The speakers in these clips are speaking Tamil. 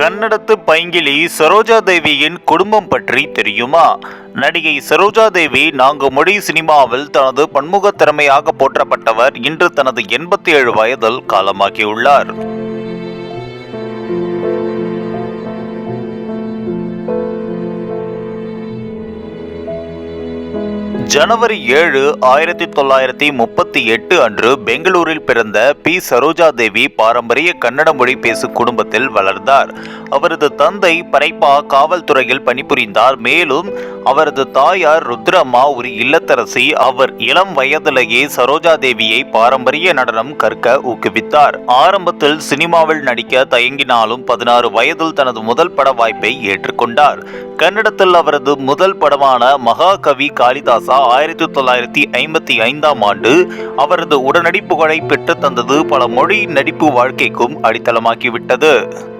கன்னடத்து பைங்கிலி சரோஜா தேவியின் குடும்பம் பற்றி தெரியுமா? நடிகை சரோஜா தேவி நான்கு மொழி சினிமாவில் தனது பன்முக திறமையாக போற்றப்பட்டவர் இன்று தனது எண்பத்தி ஏழு வயதில் காலமாகியுள்ளார். ஜனவரி ஏழு ஆயிரத்தி தொள்ளாயிரத்தி முப்பத்தி எட்டு அன்று பெங்களூரில் பிறந்த பி. சரோஜா தேவி பாரம்பரிய கன்னட மொழி பேசும் குடும்பத்தில் வளர்ந்தார். அவரது தந்தை பரைப்பா காவல்துறையில் பணிபுரிந்தார். மேலும் அவரது தாயார் ருத்ரம்மா ஒரு இல்லத்தரசி. அவர் இளம் வயதிலேயே சரோஜா தேவியை பாரம்பரிய நடனம் கற்க ஊக்குவித்தார். ஆரம்பத்தில் சினிமாவில் நடிக்க தயங்கினாலும் பதினாறு வயதில் தனது முதல் பட வாய்ப்பை ஏற்றுக்கொண்டார். கன்னடத்தில் அவரது முதல் படமான மகாகவி காளிதாசா ஆயிரத்தி தொள்ளாயிரத்தி ஐம்பத்தி ஐந்தாம் ஆண்டு அவரது உடனடி புகழை பெற்றுத்தந்தது பல மொழி நடிப்பு வாழ்க்கைக்கும் அடித்தளமாக்கிவிட்டது.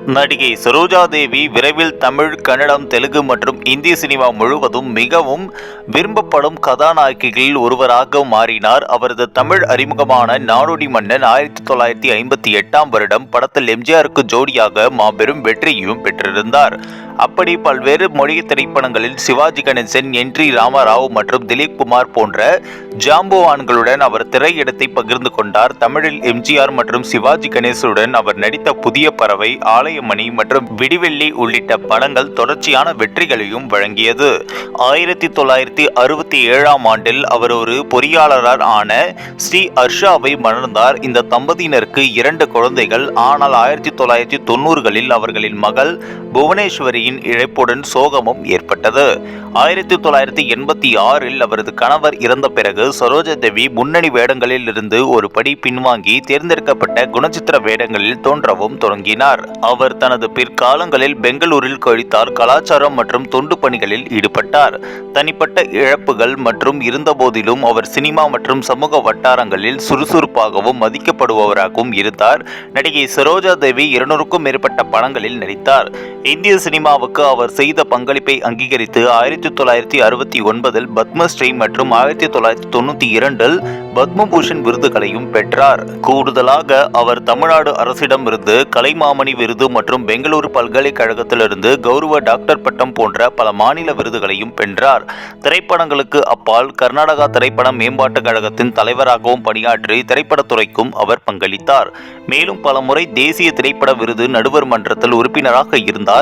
நடிகை சரோஜா தேவி விரைவில் தமிழ் கன்னடம் தெலுங்கு மற்றும் இந்திய சினிமா முழுவதும் மிகவும் விரும்பப்படும் கதாநாயகிகளில் ஒருவராக மாறினார். அவரது தமிழ் அறிமுகமான நாடோடி மன்னன் ஆயிரத்தி தொள்ளாயிரத்தி ஐம்பத்தி எட்டாம் வருடம் படத்தில் எம்ஜிஆருக்கு ஜோடியாக மாபெரும் வெற்றியும் பெற்றிருந்தார். அப்படி பல்வேறு மொழி திரைப்படங்களில் சிவாஜி கணேசன் என். டி. ராமராவ் மற்றும் திலீப் குமார் போன்ற ஜாம்பவான்களுடன் அவர் திரையிடத்தை பகிர்ந்து கொண்டார். தமிழில் எம்ஜிஆர் மற்றும் சிவாஜி கணேசனுடன் அவர் நடித்த புதிய பறவை ஆலயமணி மற்றும் விடிவெள்ளி உள்ளிட்ட படங்கள் தொடர்ச்சியான வெற்றிகளையும் வழங்கியது. ஆயிரத்தி தொள்ளாயிரத்தி அறுபத்தி ஏழாம் ஆண்டில் அவர் ஒரு பொறியாளரார் ஆன ஸ்ரீ ஹர்ஷாவை மணந்தார். இந்த தம்பதியினருக்கு இரண்டு குழந்தைகள். ஆனால் ஆயிரத்தி தொள்ளாயிரத்தி தொண்ணூறுகளில் அவர்களின் மகள் புவனேஸ்வரி புவனேஸ்வரியின் இழப்புடன் சோகமும் ஏற்பட்டது. ஆயிரத்தி தொள்ளாயிரத்தி எண்பத்தி ஆறில் அவரது கணவர் இறந்த பிறகு சரோஜா தேவி முன்னணி வேடங்களில் இருந்து ஒரு படி பின்வாங்கி தேர்ந்தெடுக்கப்பட்ட குணச்சித்திர வேடங்களில் தோன்றவும் தொடங்கினார். அவர் தனது பிற்காலங்களில் பெங்களூரில் கழித்தார் கலாச்சாரம் மற்றும் தொண்டு பணிகளில் ஈடுபட்டார். தனிப்பட்ட இழப்புகள் மற்றும் இருந்தபோதிலும் அவர் சினிமா மற்றும் சமூக வட்டாரங்களில் சுறுசுறுப்பாகவும் மதிக்கப்படுபவராகவும் இருந்தார். நடிகை சரோஜா தேவி இருநூறுக்கும் மேற்பட்ட படங்களில் நடித்தார். இந்திய சினிமாவுக்கு அவர் செய்த பங்களிப்பை அங்கீகரித்து ஆயிரத்தி தொள்ளாயிரத்தி அறுபத்தி ஒன்பதில் பத்மஸ்ரீ மற்றும் ஆயிரத்தி தொள்ளாயிரத்தி தொண்ணூற்றி இரண்டில் பத்மபூஷன் விருதுகளையும் பெற்றார். கூடுதலாக அவர் தமிழ்நாடு அரசிடமிருந்து கலைமாமணி விருது மற்றும் பெங்களூரு பல்கலைக்கழகத்திலிருந்து கௌரவ டாக்டர் பட்டம் போன்ற பல மாநில விருதுகளையும் வென்றார் திரைப்படங்களுக்கு அப்பால் கர்நாடகா திரைப்பட மேம்பாட்டுக் கழகத்தின் தலைவராகவும் பணியாற்றி திரைப்படத்துறைக்கும் அவர் பங்களித்தார். மேலும் பல முறை தேசிய திரைப்பட விருது நடுவர் மன்றத்தில் உறுப்பினராக இருந்தார்.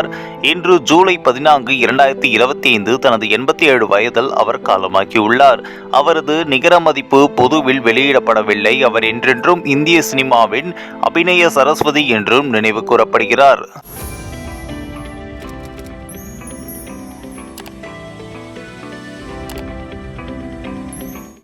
இன்று ஜூலை பதினான்கு இரண்டாயிரத்தி இருபத்தி ஐந்து தனது எண்பத்தி ஏழு வயதில் அவர் காலமாக்கியுள்ளார் அவரது நிகர மதிப்பு பொதுவில் வெளியிடப்படவில்லை. அவர் என்றென்றும் இந்திய சினிமாவின் அபிநய சரஸ்வதி என்றும் நினைவு கூறப்படுகிறார்.